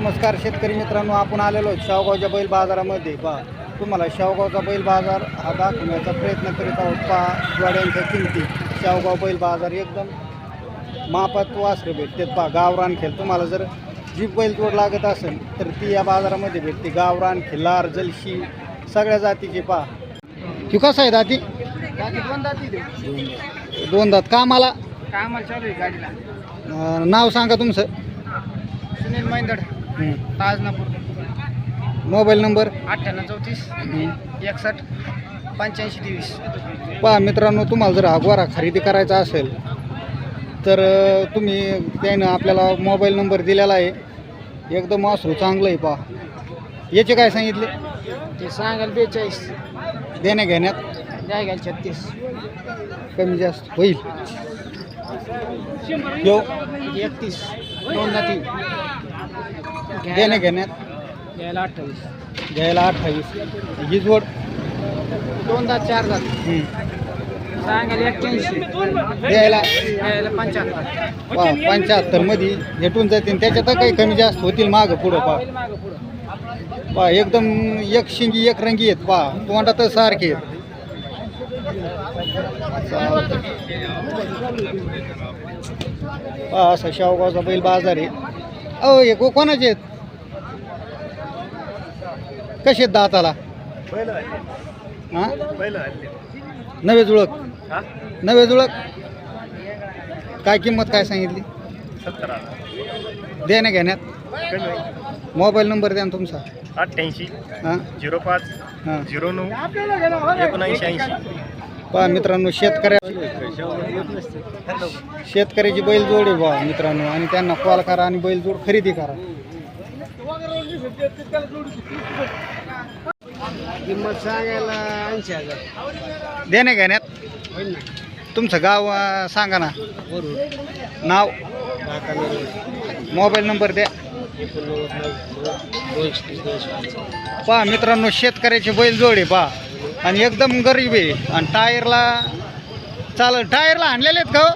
नमस्कार शेतकरी मित्रांनो आपण आलेलो आहोत शावगावच्या बैल बाजारामध्ये. पहा तुम्हाला शावगावचा बैल बाजार हा दाखवण्याचा प्रयत्न करीत आहोत. पहा जोड्यांच्या किमती. शावगाव बैल बाजार एकदम मापात वासरे भेटतात. पहा गावरान खेळ. तुम्हाला जर जी बैल जोड लागत असेल तर ती या बाजारामध्ये भेटते. गावरान खिल्लार जलशी सगळ्या जातीची पहा. ती कसं आहे दाती? दोन दाती दोन दात. कामाला? कामाला चालू आहे गाडीला. नाव सांगा तुमचं. सुनील मैंदड. हं. ताजनापूर. Mobile number? अठ्ठ्याण्णव चौतीस. एकसष्ट. पंच्याऐंशी तेवीस. पहा मित्रांनो तुम्हाला जर अगवारा खरेदी करायचा असेल तर अ, तुम्ही त्यानं आपल्याला मोबाईल नंबर दिलेला आहे. एकदम वासरू चांगलं आहे पहा. याचे काय सांगितले? ते सांगाल बेचाळीस. देण्या घेण्यात? द्या घ्याल छत्तीस. कमी जास्त होईल. एकतीस. दोन दाती देण्या घेण्यात घ्यायला अठ्ठावीस. घ्यायला अठ्ठावीस. ही जोड. दोन दात चार. सांगाल एक्क्याऐंशी. द्यायला घ्यायला पंच्याहत्तर. पहा पंच्याहत्तरमध्ये भेटून जातील. त्याच्यात काही कमी जास्त होतील मागं पुढं पहा. मागं पुढं. पहा एकदम एक शिंगी एक रंगी आहेत पहा. तोंडात सारखे आहेत. पहा असा शावगावचा बैल बाजार आहे. अहो हे को कोणाचे आहेत? कसे आहेत दाताला हा? नवे जुळक. नवे जुळक? काय किंमत काय सांगितली? देण्या घेण्यात. मोबाईल नंबर द्या ना तुमचा. अठ्ठ्याऐंशी हां? झिरो पाच हां. झिरो नऊ एकोणऐंशी ऐंशी. पहा मित्रांनो शेतकऱ्या शेतकऱ्याची बैलजोड आहे बा मित्रांनो आणि त्यांना कॉल करा आणि बैलजोड खरेदी करा. किंमत सांगायला ऐंशी हजार. देण्या घेण्यात. तुमचं गाव अं, सांगा ना. नाव? मोबाईल नंबर द्या. पहा मित्रांनो शेतकऱ्याची बैलजोड आहे पहा. आणि एकदम गरीब आहे. आणि टायरला चाल टायरला आणलेले आहेत का हो?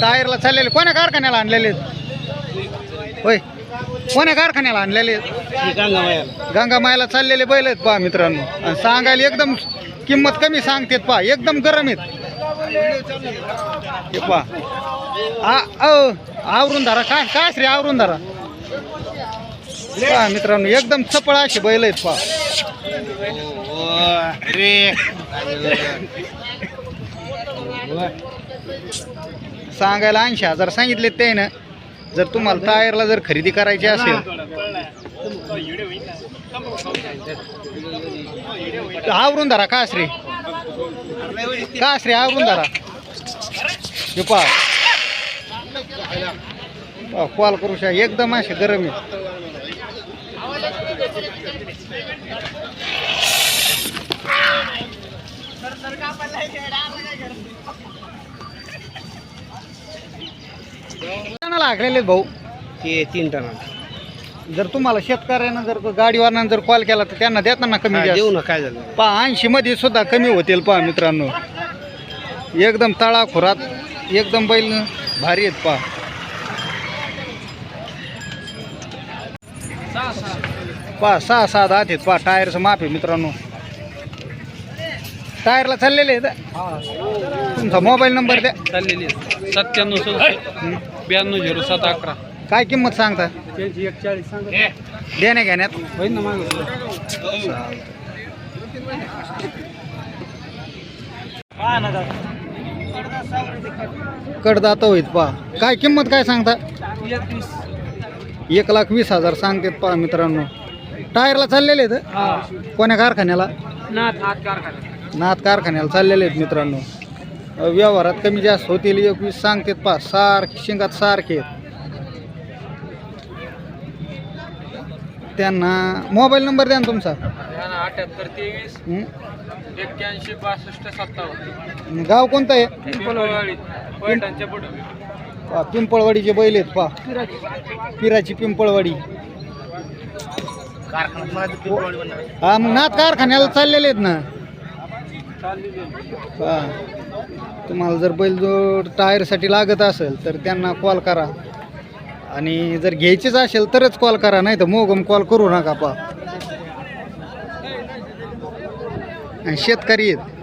टायरला चाललेले. कोण्या कारखान्याला आणलेले आहेत? होय. कोण्या कारखान्याला आणलेले आहेत? गंगामायला चाललेले बैल आहेत पहा मित्रांनो. आणि सांगायला एकदम किंमत कमी सांगतेत पहा. एकदम गरम आहेत. पहा. आ अहो, आवरून धरा काय काय रे आवरून धरा पहा मित्रांनो एकदम चपळ अशी बैल आहेत पहा. सांगायला ऐंशी हजार सांगितले ते ना. जर तुम्हाला टायरला जर खरेदी करायची असेल. आवरून धरा कासरे. कासरे आवरून धरा. हे पहा. कॉल करू शकता एकदम असे गरम आहे. टनाला आहेत भाऊ. ते तीन टन जर तुम्हाला शेतकऱ्यानं जर गाडीवारनं जर कॉल केला तर त्यांना देताना कमी जास्त. देऊ ना काय झालं? पहा ऐंशी मध्ये सुद्धा कमी होतील पहा मित्रांनो. एकदम तळा खुरात एकदम बैल भारी आहेत पहा. पहा सहा सहा दहा आहेत पहा टायरचं माप आहे मित्रांनो. टायरला चाललेले आहेत? तुमचा मोबाईल नंबर द्या. चाललेली सत्त्याण्णव सदुसष्ट. ब्याण्णव झिरो सात अकरा. काय किंमत सांगता? त्यांची एकचाळीस सांग. देण्या घेण्यात. होईल ना मागं. कडदात होईत पहा. काय किंमत काय सांगता? एक लाख वीस हजार सांगतात पहा मित्रांनो. टायरला चाललेले आहेत? हा. कोण्या कारखान्याला. नाथ कारखान्याला चाललेले आहेत मित्रांनो. व्यवहारात कमी जास्त होतील एकवीस सांगतात पहा सारखे शिंगात सारखे. आहेत त्यांना मोबाईल नंबर द्या ना तुमचा. अठ्याहत्तर तेवीस? एक्क्याऐंशी बासष्ट सत्तावन्न. गाव कोणतं आहे? पिंपळवाडी. पिंपळवाडीचे बैल आहेत पहा पिराची. पिंपळवाडी. हा मग नाथ कारखान्याला चाललेले आहेत ना. पहा तुम्हाला जर बैलजोड टायरसाठी लागत असेल तर त्यांना कॉल करा. आणि जर घ्यायचीच असेल तरच कॉल करा. नाही तर मोगम कॉल करू नका पा आणि शेतकरी आहेत.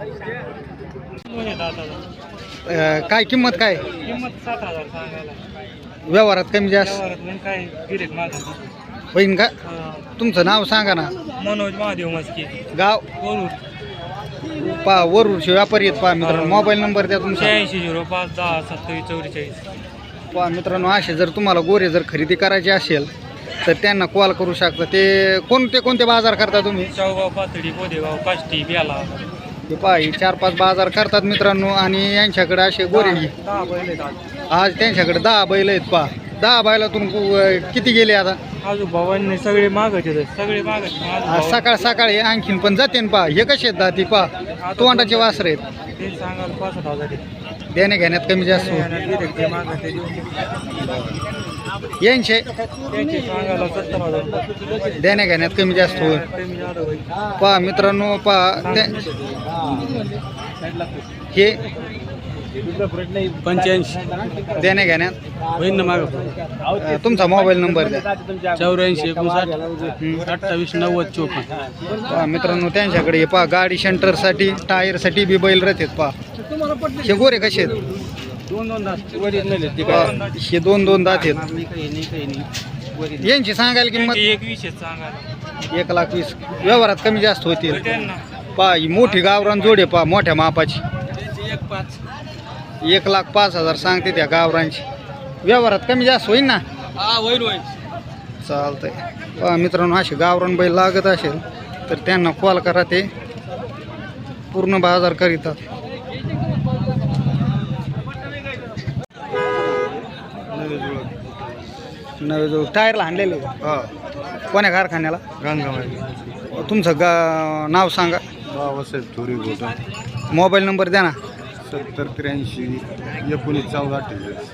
काय किंमत काय? व्यवहारात कमी जास्त. होईन का? तुमचं नाव सांगा ना. मनोज महादेव मस्की. गाव? वरून पा वरूरचे व्यापारी आहेत पा मित्रांनो. मोबाईल नंबर द्या तुमचा. शहाऐंशी झिरो पाच दहा सत्तावीस चौवेचाळीस. पहा मित्रांनो असे जर तुम्हाला गोरे जर खरेदी करायचे असेल तर त्यांना कॉल करू शकता. ते कोणते कोणते बाजार करता तुम्ही? शावगाव पातळी बोदेगाव काष्टी ब्याला. हे पहा हे चार पाच बाजार करतात मित्रांनो आणि यांच्याकडे असे गोरे दहा बैल आहेत आज. आज त्यांच्याकडे दहा बैल आहेत पहा. दहा बैलातून कु- किती गेले आता आजू भावांनी सगळे मागत आहेत सगळे मागत आज सकाळ सकाळी आणखीन पण जाते ना पहा हे कसे आहेत दाती पहा तोंडाचे वासर आहेत ते सांगाल पाच हजार आहे. देण्या घेण्यात कमी जास्त होईल. गिऱ्हाईक जे मागत आहे देऊन यांचे त्याचे सांगायला सत्तर हजार रुपये. देण्या घेण्यात कमी जास्त होईल कमी जादा होईल. पहा मित्रांनो पहा त्या- हे पंच्याऐंशी. देण्या घेण्यात होईल ना माग तुमचा मोबाईल नंबर द्या. चौऱ्याऐंशी एकोणसाठ. अठ्ठावीस नव्वद चोपन्न. पहा मित्रांनो त्यांच्याकडे हे पहा गाडी सेंटरसाठी टायरसाठी बी बैल राहतात पहा. हे गोरे कसे आहेत? दोन दोन तास वरील नेले ते पहा, हे दोन दोन दात आहेत. यांची सांगायला किंमत? एक लाख वीस. व्यवहारात कमी जास्त होतील. पहा ही मोठी गावरान जोडे पहा मोठ्या मापाची. एक पाच. एक लाख पाच हजार सांगते त्या गावरांची. व्यवहारात कमी जास्त होईल ना? हा होईल होईल. चालतंय. पहा मित्रांनो असे गावरान बैल लागत असेल तर त्यांना कॉल करा ते. पूर्ण बाजार करीतात. नवे जो टायरला आणलेले का? कोण्या कारखान्याला? गाणगाव तुमचं गा नाव सांगा. बाबासाहेब थोरी गोटा मोबाईल नंबर द्या ना. सत्तर त्र्याऐंशी एकोणीस चौदा अठ्ठेचाळीस.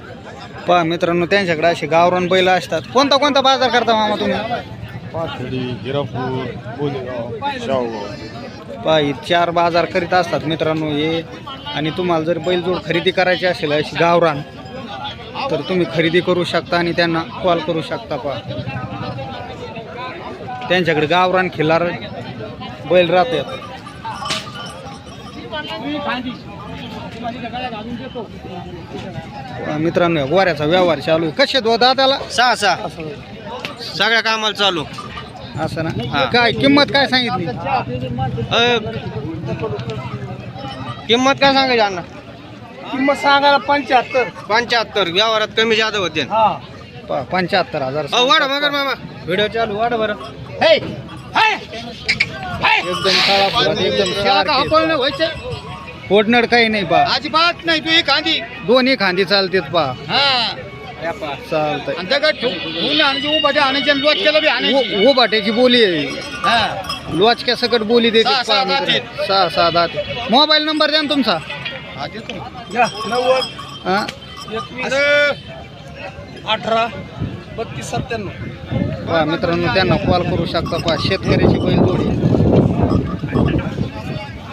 पहा मित्रांनो त्यांच्याकडे असे गावरान बैल असतात. कोणता कोणता बाजार करता मामा तुम्ही? पाथडी हिरापूर बोलेगाव शाहूगाव. पहा हे चार बाजार करीत असतात मित्रांनो हे. आणि तुम्हाला जर बैलजोड खरेदी करायची असेल अशी गावरान तर तुम्ही खरेदी करू शकता आणि त्यांना कॉल करू शकता पहा. त्यांच्याकडे गावरान खिल्लार बैल राहतात. मित्रांनो गोऱ्याचा व्यवहार चालू आहे. कसे दो दादाला? सहा सहा. सगळ्या कामाला चालू. असं हा. ना काय किंमत काय सांगितली? किंमत काय सांगायची अण्णा? किंमत सांगायला पंच्याहत्तर. पंच्याहत्तर. व्यवहारात कमी जादा होते. पंच्याहत्तर हजार. वाढा मगर मामा. व्हिडिओ चालू वाढ बरं. एकदम काळा फुलात, एकदम फोडणं काही नाही पा. अजिबात नाही तू एक आधी दोन्ही खांदी चालतेत पा. चालतंय. उ- उभाट्याची बोली आहे. लोचक्या सकट बोली देते सहा- सहा सहा दात मोबाईल नंबर द्या ना तुमचा. हा? अठरा. बत्तीस सत्त्याण्णव. पहा मित्रांनो त्यांना कॉल करू शकता पहा. शेतकऱ्याची बैल जोडी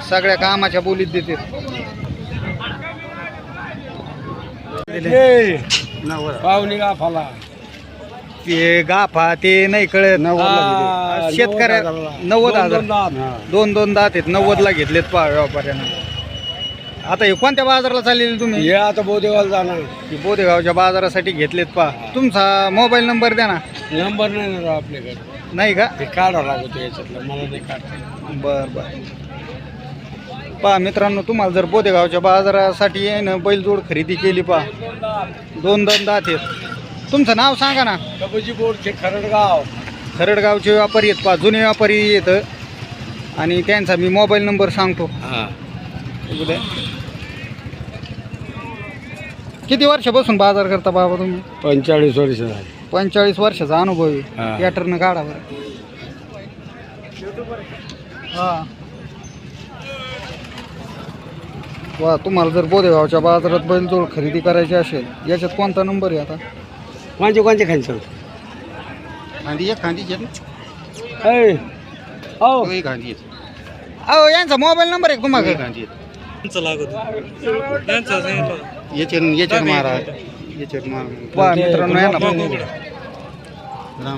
सगळ्या कामाच्या बोलीत देते. पावली का फाला ते गाफा ते नाही कळत. शेतकऱ्या नव्वद हजार. दोन दोन दात आहेत. नव्वदला घेतलेत पहा व्यापाऱ्यानं. आता हे कोणत्या बाजाराला चाललेले तुम्ही? हे आता बोदेगावला जाणार हे बोदेगावच्या बाजारासाठी घेतलेत पहा. तुमचा मोबाईल नंबर द्या ना. नंबर नाही ना राव आपल्याकडे. नाही का? ते काढावं लागतो याच्यातलं. मला नाही काढता बर बर. पहा मित्रांनो तुम्हाला जर बोदेगावच्या बाजारासाठी ना बैलजोड खरेदी केली पहा. दोन दोन दात आहेत. तुमचं नाव सांगा ना. कबजी बोर्डचे खरडगाव. खरडगावचे व्यापारी आहेत पहा जुने व्यापारी येतं आणि त्यांचा मी मोबाईल नंबर सांगतो. हा. उद्या किती वर्षापासून बाजार करता बाबा तुम्ही? पंचेचाळीस वर्ष झाली. पंचेचाळीस वर्षाचा अनुभव आहे. हा. या टर्न काढा बरं. हा. वा तुम्हाला जर बोदेगावच्या बाजारात बैलजोड खरेदी करायची असेल याच्यात कोणता नंबर आहे आता? कोणचे कोणचे खायचं खांदी एक खांदी हो. गांधी अहो यांचा मोबाईल नंबर आहे तुम्हाला? मारा. मित्रांनो राम.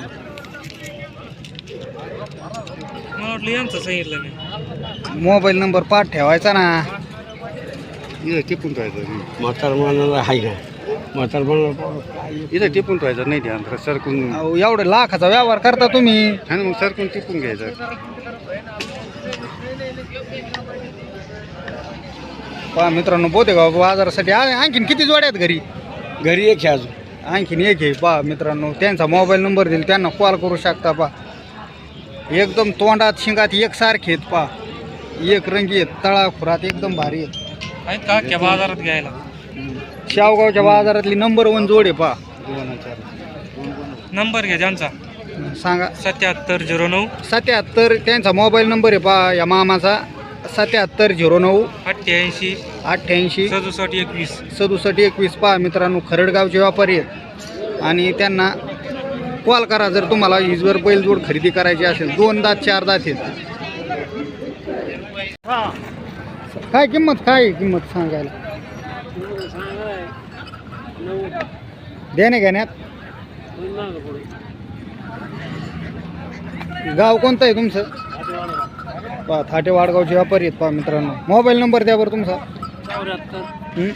मोबाईल नंबर पाठ ठेवायचा ना. इथं टिपून राहायचं म्हातार मानाला आहे का? म्हातार मानाला इथं टिपून राहायचं नाही ध्यान सरकून. अहो, एवढे लाखाचा व्यवहार करता तुम्ही. आणि मग सरकून टिपून घ्यायचं. पहा मित्रांनो बोतेगाव बाजारासाठी आ- आणखीन किती जोड्या आहेत घरी? घरी एक आहे अजून. आणखीन एक आहे. पहा मित्रांनो त्यांचा मोबाईल नंबर देईल त्यांना कॉल करू शकता पहा. एकदम तोंडात शिंगात एकसारखे आहेत पहा. एक रंगी आहेत तळा खुरात एकदम भारी आहेत. आहेत का? अख्ख्या बाजारात घ्यायला? शावगावच्या बाजारातली नंबर वन जोड आहे पहा. नंबर घ्या त्यांचा. सांगा. सत्याहत्तर झिरो नऊ. सत्याहत्तर त्यांचा मोबाईल नंबर आहे पहा या मामाचा. सत्याहत्तर झिरो नऊ. अठ्ठ्याऐंशी. अठ्ठ्याऐंशी. सदुसष्ट एकवीस. सदुसष्ट एकवीस पहा मित्रांनो खरडगावचे व्यापारी आहेत. आणि त्यांना कॉल करा जर तुम्हाला हिजवर बैलजोड खरेदी करायची असेल. दोन दात चार दात आहेत. काय किंमत काय आहे किंमत सांगायला? देणे घेण्यात? गाव कोणतं आहे तुमचं? पहा थाटे वाडगावचे व्यापारी आहेत पहा मित्रांनो. मोबाईल नंबर द्या बरं तुमचा. चौऱ्याहत्तर. हं?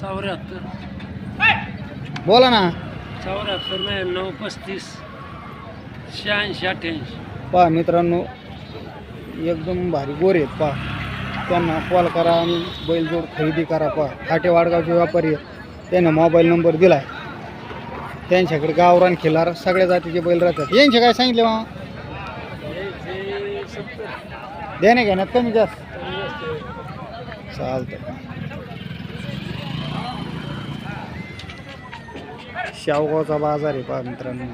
चौऱ्याहत्तर. बोला ना. चौऱ्याहत्तर नव्याण्णव पस्तीस शहाऐंशी अठ्ठ्याऐंशी. पहा मित्रांनो एकदम भारी गोरे आहेत पहा त्यांना कॉल करा आणि बैलजोड खरेदी करा. पहा फाटे वाडगावचे व्यापारी आहेत. त्यांना मोबाईल नंबर दिला आहे त्यांच्याकडे गावरान खिलार सगळ्या जातीचे बैल राहतात. यांचे काय सांगितले मग देणे घेण्यात कमी जास्त. चालतं शावगावचा बाजार आहे पहा मित्रांनो.